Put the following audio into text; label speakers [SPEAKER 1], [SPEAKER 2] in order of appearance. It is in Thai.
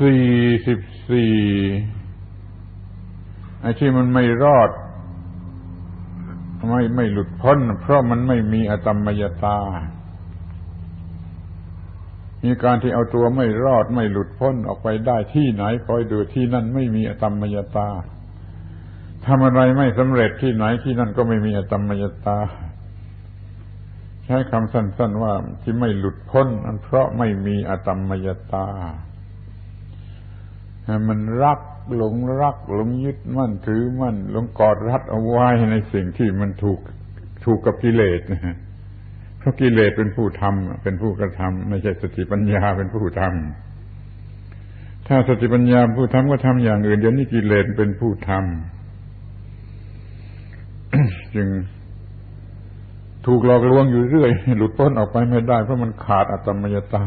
[SPEAKER 1] สี่สิบสี่ไอ้ที่มันไม่รอด ไม่ไม่หลุดพ้น เพราะมันไม่มีอตมมยตา มีการที่เอาตัวไม่รอดไม่หลุดพ้นออกไปได้ที่ไหนคอยดูที่นั่นไม่มีอตมมยตาทำอะไรไม่สำเร็จที่ไหนที่นั่นก็ไม่มีอตมมยตา ใช้คำสั้น ๆว่าที่ไม่หลุดพ้นอันเพราะไม่มีอตมมยตา มันรักหลงรักหลงยึดมั่นถือมั่นหลงกอดรัดเอาไว้ในสิ่งที่มันถูกถูกกับกิเลสเพราะกิเลสเป็นผู้ทำเป็นผู้กระทำไม่ใช่สติปัญญาเป็นผู้ทำถ้าสติปัญญาผู้ทำก็ทำอย่างอื่นเดี๋ยวนี้กิเลสเป็นผู้ทำจึงถูกหลอกลวงอยู่เรื่อย หลุดพ้นออกไปไม่ได้เพราะมันขาดอัตมยตา